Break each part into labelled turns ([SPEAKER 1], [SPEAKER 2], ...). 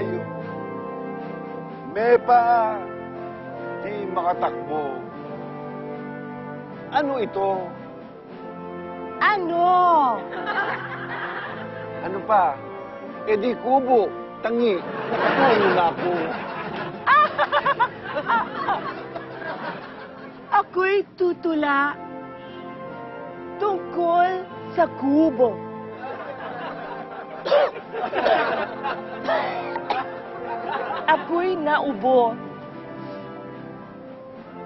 [SPEAKER 1] kabayo. May paa, di makatakbo. Ano ito?
[SPEAKER 2] Ano?
[SPEAKER 1] Ano pa? E di kubo, tangi, nakatulo na ako.
[SPEAKER 2] Ako'y tutula tungkol sa kubo. Ako'y naubo.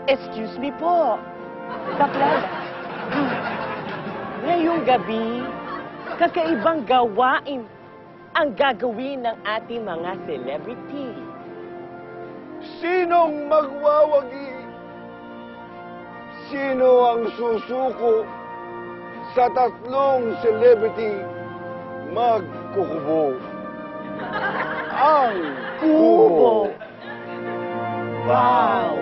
[SPEAKER 2] Excuse me po. Baklava. Ngayong gabi, kakaibang gawain ang gagawin ng ating mga celebrity.
[SPEAKER 1] Sinong magwawagi? Sino ang susuko sa tatlong celebrity magkukubo? Ang
[SPEAKER 2] Kubo.
[SPEAKER 1] Wow!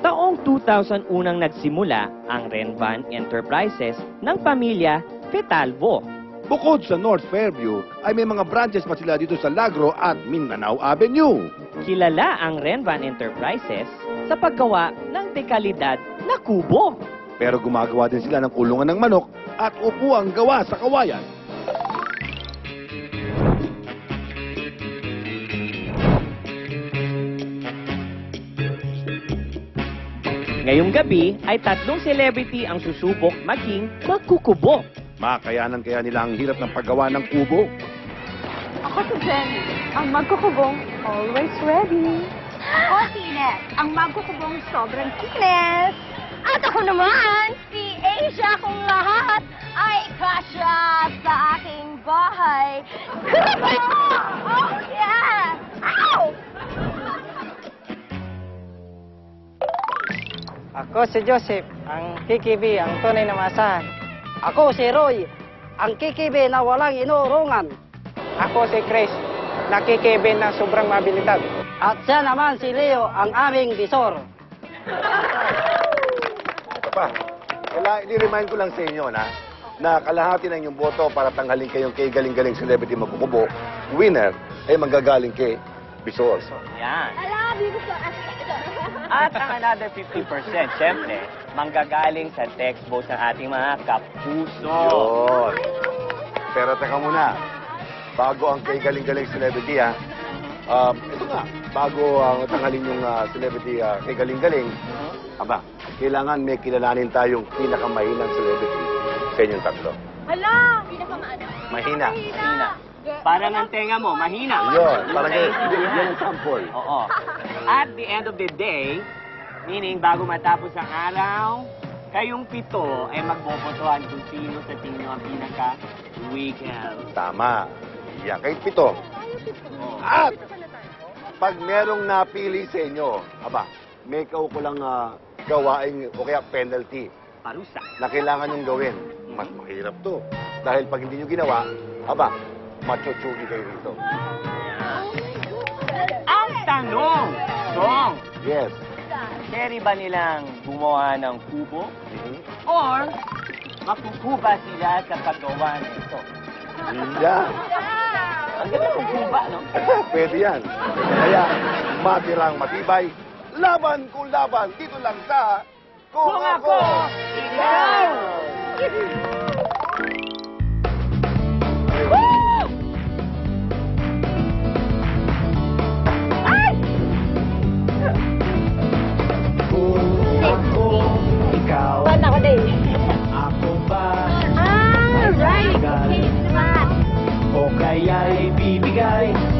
[SPEAKER 3] Taong 2001 nang nagsimula ang Renvan Enterprises ng pamilya Fetalvo.
[SPEAKER 4] Bukod sa North Fairview, ay may mga branches pa sila dito sa Lagro at Mindanao Avenue.
[SPEAKER 3] Kilala ang Renvan Enterprises sa paggawa ng dekalidad na kubo.
[SPEAKER 4] Pero gumagawa din sila ng kulungan ng manok at upuang gawa sa kawayan.
[SPEAKER 3] Ngayong gabi ay tatlong celebrity ang susubok maging magkukubo.
[SPEAKER 4] Makayanan kaya nila ang hirap ng paggawa ng kubo.
[SPEAKER 5] Ako si Jenny, ang magkukubong always ready.
[SPEAKER 6] Ako si Ines, ang magkukubong sobrang kinis. At ako naman, si Asia kung lahat ay kasya sa aking bahay. Oh,
[SPEAKER 7] Ako si Joseph, ang kikibi, ang tunay na masahan. Ako si Roy, ang kikibi na walang inurungan. Ako si Chris, nakikibi na sobrang mabilidad. At siya naman si Leo, ang aming bisor.
[SPEAKER 1] Pa, kailangan, i-remind ko lang sa inyo na na kalahati ng inyong boto para tanghalin kayong kay galing-galing celebrity magkukubo, winner ay manggagaling kay Bisor.
[SPEAKER 3] Yan.
[SPEAKER 6] Alam, bigo ko.
[SPEAKER 3] At ang another 50%, syempre, manggagaling sa text vote ng ating mga kapuso.
[SPEAKER 1] Yun. Pero teka muna, bago ang kay galing-galing celebrity ha, um, ito nga, bago ang tanghalin yung ah, celebrity ah, kay galing-galing, aba, kailangan may kilalanin tayong pinakamahinang celebrity sa inyong tatlo.
[SPEAKER 6] Hala! Pinakamaano.
[SPEAKER 1] Mahina.
[SPEAKER 3] Mahina. Parang ang tenga mo, mahina.
[SPEAKER 1] Yun, parang
[SPEAKER 3] Okay.
[SPEAKER 1] yan ang sample.
[SPEAKER 3] Oo. At the end of the day, meaning bago matapos ang araw, kayong pito ay magbobotohan kung sino sa tingin nyo ang pinaka-weekend.
[SPEAKER 1] Tama. Yan, kay pito. At pag merong napili sa inyo, aba, may kaukulang uh, gawain o kaya penalty
[SPEAKER 3] Parusa.
[SPEAKER 1] na kailangan nyong gawin. Mas mahirap to. Dahil pag hindi nyo ginawa, aba, machuchugi kayo rito.
[SPEAKER 3] Ang tanong, Song,
[SPEAKER 1] Yes.
[SPEAKER 3] carry ba nilang gumawa ng kubo? Or makukuba sila sa paggawa nito?
[SPEAKER 1] Yan.
[SPEAKER 3] Ang ganda ng kuba, no?
[SPEAKER 1] Pwede yan. Kaya, matirang matibay, laban kung laban, dito lang sa...
[SPEAKER 3] Kung ako, ikaw!
[SPEAKER 8] we got it.